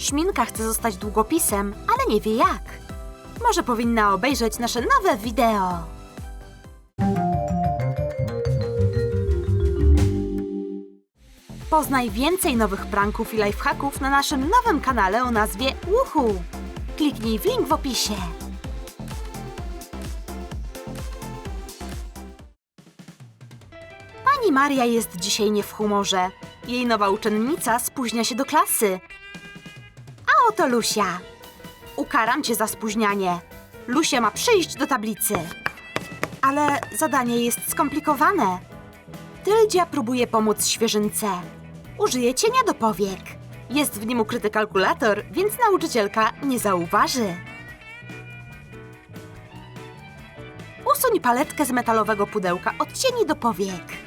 Szminka chce zostać długopisem, ale nie wie jak. Może powinna obejrzeć nasze nowe wideo. Poznaj więcej nowych pranków i lifehacków na naszym nowym kanale o nazwie Uhu. Kliknij w link w opisie. Pani Maria jest dzisiaj nie w humorze. Jej nowa uczennica spóźnia się do klasy. Oto Lusia. Ukaram cię za spóźnianie. Lusia ma przyjść do tablicy. Ale zadanie jest skomplikowane. Tyldzia próbuje pomóc świeżynce. Użyje cienia do powiek. Jest w nim ukryty kalkulator, więc nauczycielka nie zauważy. Usuń paletkę z metalowego pudełka od cieni do powiek.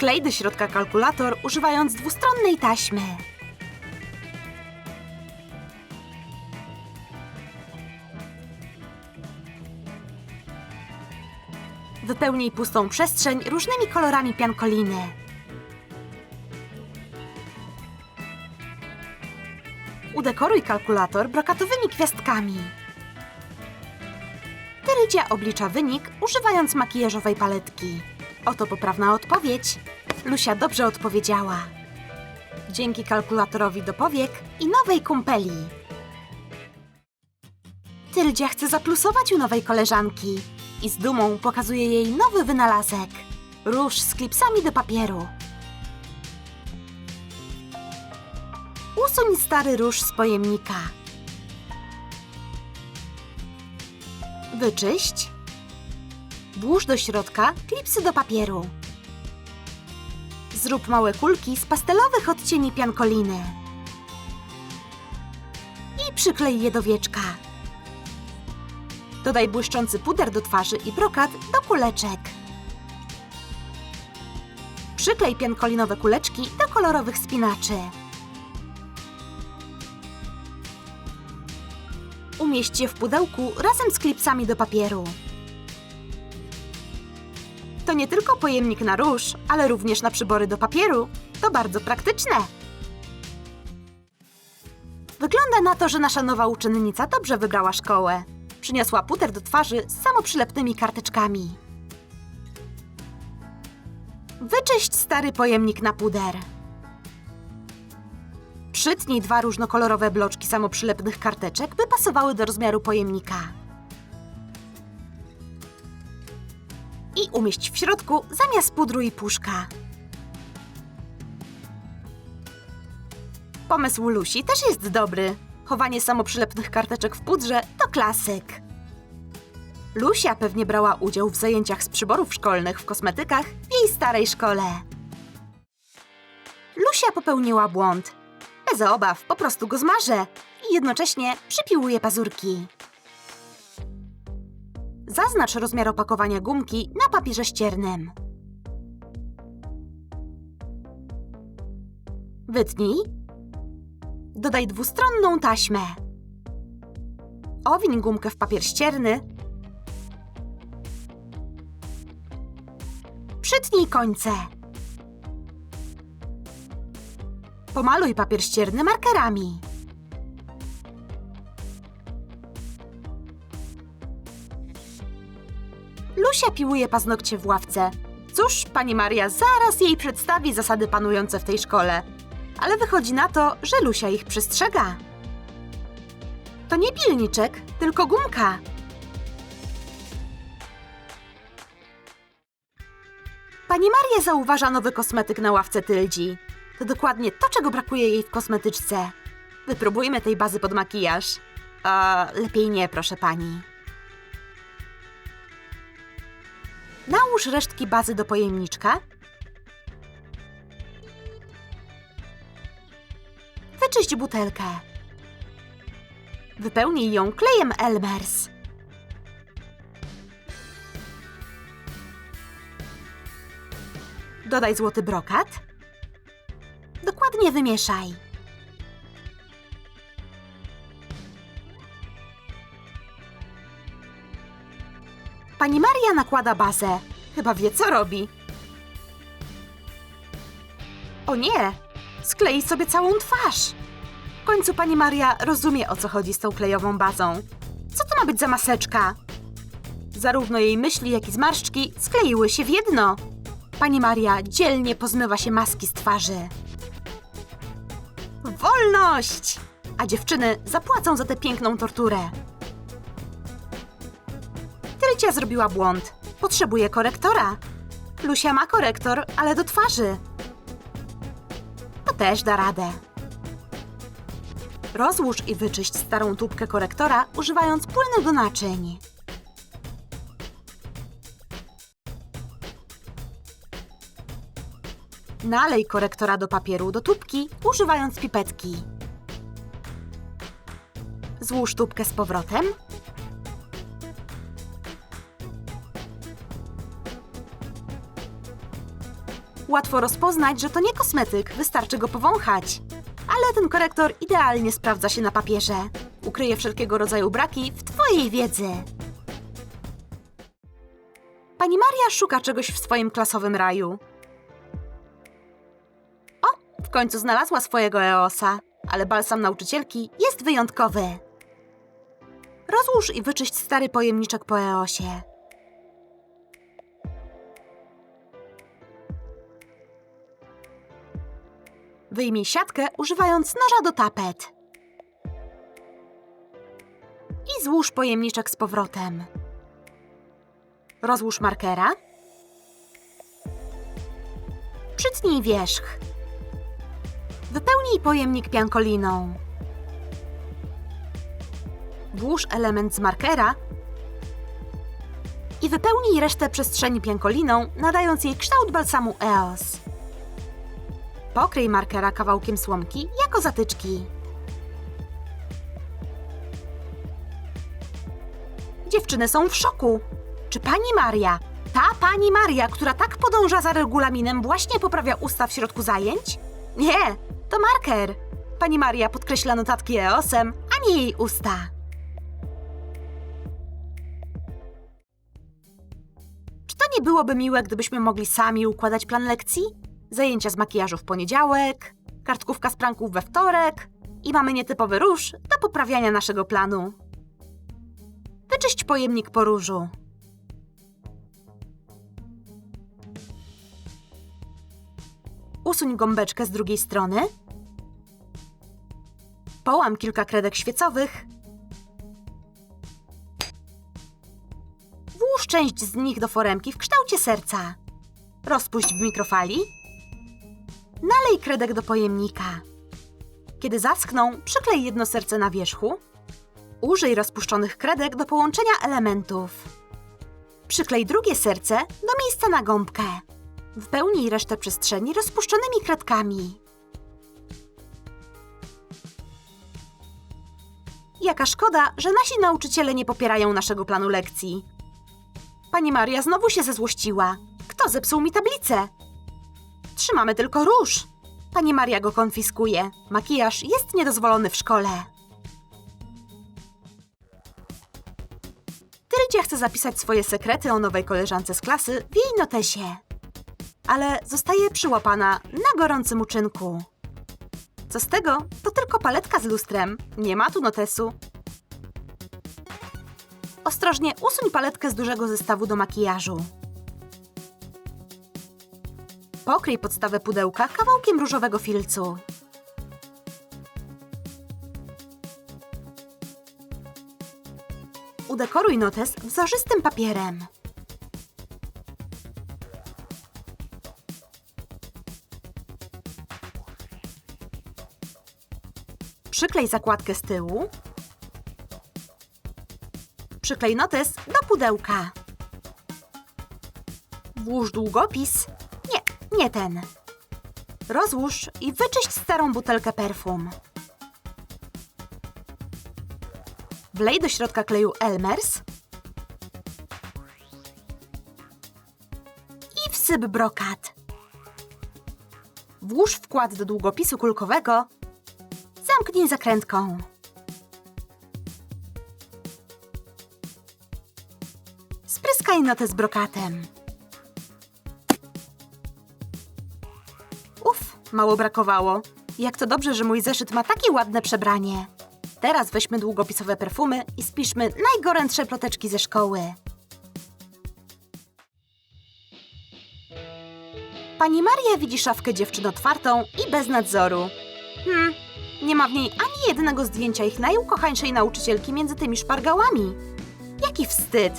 Wklej do środka kalkulator używając dwustronnej taśmy. Wypełnij pustą przestrzeń różnymi kolorami piankoliny. Udekoruj kalkulator brokatowymi gwiazdkami. Tyrydzia oblicza wynik używając makijażowej paletki. Oto poprawna odpowiedź. Lusia dobrze odpowiedziała. Dzięki kalkulatorowi do powiek i nowej kumpeli. Tyldzia chce zaplusować u nowej koleżanki i z dumą pokazuje jej nowy wynalazek. Róż z klipsami do papieru. Usuń stary róż z pojemnika. Wyczyść. Włóż do środka klipsy do papieru. Zrób małe kulki z pastelowych odcieni piankoliny. I przyklej je do wieczka. Dodaj błyszczący puder do twarzy i brokat do kuleczek. Przyklej piankolinowe kuleczki do kolorowych spinaczy. Umieść je w pudełku razem z klipsami do papieru. To nie tylko pojemnik na róż, ale również na przybory do papieru. To bardzo praktyczne. Wygląda na to, że nasza nowa uczennica dobrze wybrała szkołę. Przyniosła puder do twarzy z samoprzylepnymi karteczkami. Wyczyść stary pojemnik na puder. Przytnij dwa różnokolorowe bloczki samoprzylepnych karteczek, by pasowały do rozmiaru pojemnika. I umieść w środku zamiast pudru i puszka. Pomysł Lusi też jest dobry. Chowanie samoprzylepnych karteczek w pudrze to klasyk. Lusia pewnie brała udział w zajęciach z przyborów szkolnych w kosmetykach w jej starej szkole. Lusia popełniła błąd. Bez obaw, po prostu go zmarzę i jednocześnie przypiłuję pazurki. Zaznacz rozmiar opakowania gumki na papierze ściernym. Wytnij. Dodaj dwustronną taśmę. Owiń gumkę w papier ścierny. Przytnij końce. Pomaluj papier ścierny markerami. Lusia piłuje paznokcie w ławce. Cóż, pani Maria zaraz jej przedstawi zasady panujące w tej szkole. Ale wychodzi na to, że Lusia ich przestrzega. To nie pilniczek, tylko gumka. Pani Maria zauważa nowy kosmetyk na ławce Tyldzi. To dokładnie to, czego brakuje jej w kosmetyczce. Wypróbujmy tej bazy pod makijaż. A lepiej nie, proszę pani. Nałóż resztki bazy do pojemniczka. Wyczyść butelkę. Wypełnij ją klejem Elmers. Dodaj złoty brokat. Dokładnie wymieszaj. Pani Maria nakłada bazę. Chyba wie, co robi. O nie! Sklei sobie całą twarz! W końcu pani Maria rozumie, o co chodzi z tą klejową bazą. Co to ma być za maseczka? Zarówno jej myśli, jak i zmarszczki skleiły się w jedno. Pani Maria dzielnie pozmywa się maski z twarzy. Wolność! A dziewczyny zapłacą za tę piękną torturę. Trycia zrobiła błąd. Potrzebuje korektora. Lusia ma korektor, ale do twarzy. To też da radę. Rozłóż i wyczyść starą tubkę korektora, używając płynu do naczyń. Nalej korektora do papieru do tubki, używając pipetki. Złóż tubkę z powrotem. Łatwo rozpoznać, że to nie kosmetyk, wystarczy go powąchać. Ale ten korektor idealnie sprawdza się na papierze. Ukryje wszelkiego rodzaju braki w Twojej wiedzy. Pani Maria szuka czegoś w swoim klasowym raju. O, w końcu znalazła swojego EOSa, ale balsam nauczycielki jest wyjątkowy. Rozłóż i wyczyść stary pojemniczek po EOSie. Wyjmij siatkę używając noża do tapet. I złóż pojemniczek z powrotem. Rozłóż markera. Przytnij wierzch. Wypełnij pojemnik piankoliną. Włóż element z markera i wypełnij resztę przestrzeni piankoliną, nadając jej kształt balsamu EOS. Pokryj markera kawałkiem słomki jako zatyczki. Dziewczyny są w szoku. Czy pani Maria, ta pani Maria, która tak podąża za regulaminem, właśnie poprawia usta w środku zajęć? Nie, to marker. Pani Maria podkreśla notatki EOS-em, a nie jej usta. Czy to nie byłoby miłe, gdybyśmy mogli sami układać plan lekcji? Zajęcia z makijażu w poniedziałek, kartkówka z pranków we wtorek i mamy nietypowy róż do poprawiania naszego planu. Wyczyść pojemnik po różu. Usuń gąbeczkę z drugiej strony. Połam kilka kredek świecowych. Włóż część z nich do foremki w kształcie serca. Rozpuść w mikrofali. Nalej kredek do pojemnika. Kiedy zaschną, przyklej jedno serce na wierzchu. Użyj rozpuszczonych kredek do połączenia elementów. Przyklej drugie serce do miejsca na gąbkę. Wypełnij resztę przestrzeni rozpuszczonymi kredkami. Jaka szkoda, że nasi nauczyciele nie popierają naszego planu lekcji. Pani Maria znowu się zezłościła. Kto zepsuł mi tablicę? Trzymamy tylko róż. Pani Maria go konfiskuje. Makijaż jest niedozwolony w szkole. Trycia chce zapisać swoje sekrety o nowej koleżance z klasy w jej notesie. Ale zostaje przyłapana na gorącym uczynku. Co z tego? To tylko paletka z lustrem. Nie ma tu notesu. Ostrożnie usuń paletkę z dużego zestawu do makijażu. Pokryj podstawę pudełka kawałkiem różowego filcu. Udekoruj notes wzorzystym papierem. Przyklej zakładkę z tyłu. Przyklej notes do pudełka. Włóż długopis. Nie, ten. Rozłóż i wyczyść starą butelkę perfum. Wlej do środka kleju Elmers i wsyp brokat. Włóż wkład do długopisu kulkowego. Zamknij zakrętką. Spryskaj notę z brokatem. Mało brakowało. Jak to dobrze, że mój zeszyt ma takie ładne przebranie. Teraz weźmy długopisowe perfumy i spiszmy najgorętsze ploteczki ze szkoły. Pani Maria widzi szafkę dziewczyn otwartą i bez nadzoru. Hmm, nie ma w niej ani jednego zdjęcia ich najukochańszej nauczycielki między tymi szpargałami. Jaki wstyd!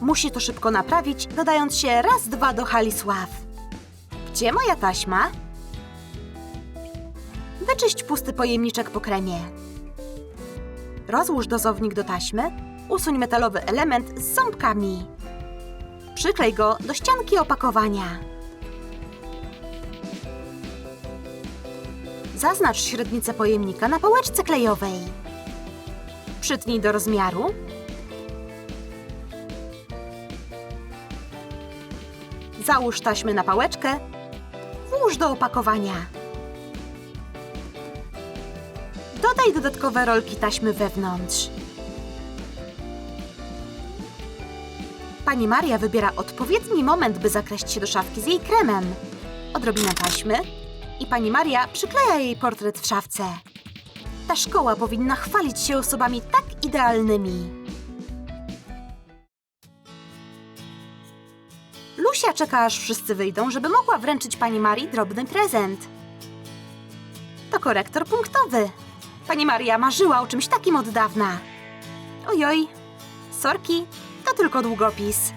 Musi to szybko naprawić, dodając się raz, dwa do Halisław. Gdzie moja taśma? Wyczyść pusty pojemniczek po kremie. Rozłóż dozownik do taśmy, usuń metalowy element z ząbkami. Przyklej go do ścianki opakowania. Zaznacz średnicę pojemnika na pałeczce klejowej. Przytnij do rozmiaru. Załóż taśmy na pałeczkę. Włóż do opakowania. Dodaj dodatkowe rolki taśmy wewnątrz. Pani Maria wybiera odpowiedni moment, by zakreślić się do szafki z jej kremem. Odrobina taśmy i pani Maria przykleja jej portret w szafce. Ta szkoła powinna chwalić się osobami tak idealnymi. Lusia czeka, aż wszyscy wyjdą, żeby mogła wręczyć pani Marii drobny prezent. To korektor punktowy. Pani Maria marzyła o czymś takim od dawna. Ojoj, sorki, to tylko długopis.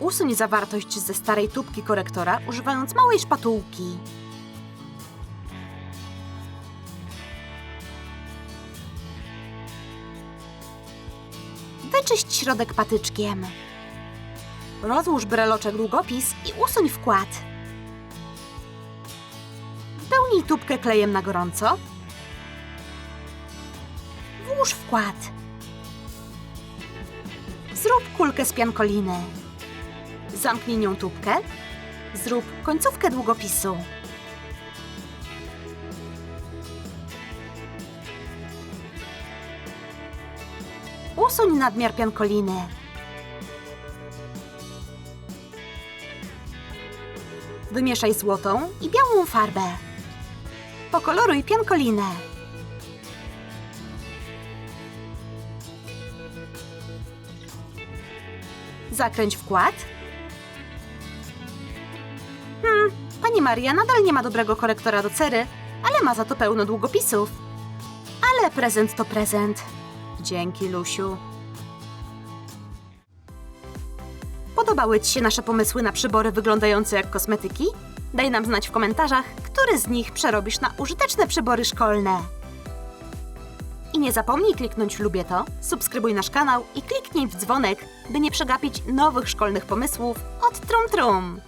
Usuń zawartość ze starej tubki korektora, używając małej szpatułki. Wyczyść środek patyczkiem. Rozłóż breloczek długopis i usuń wkład. Wypełnij tubkę klejem na gorąco. Włóż wkład. Zrób kulkę z piankoliny. Zamknij nią tubkę. Zrób końcówkę długopisu. Usuń nadmiar piankoliny. Wymieszaj złotą i białą farbę. Pokoloruj piankolinę. Zakręć wkład. Hmm, pani Maria nadal nie ma dobrego korektora do cery, ale ma za to pełno długopisów. Ale prezent to prezent. Dzięki, Lusiu. Podobały Ci się nasze pomysły na przybory wyglądające jak kosmetyki? Daj nam znać w komentarzach, który z nich przerobisz na użyteczne przybory szkolne. I nie zapomnij kliknąć lubię to, subskrybuj nasz kanał i kliknij w dzwonek, by nie przegapić nowych szkolnych pomysłów od Trum Trum.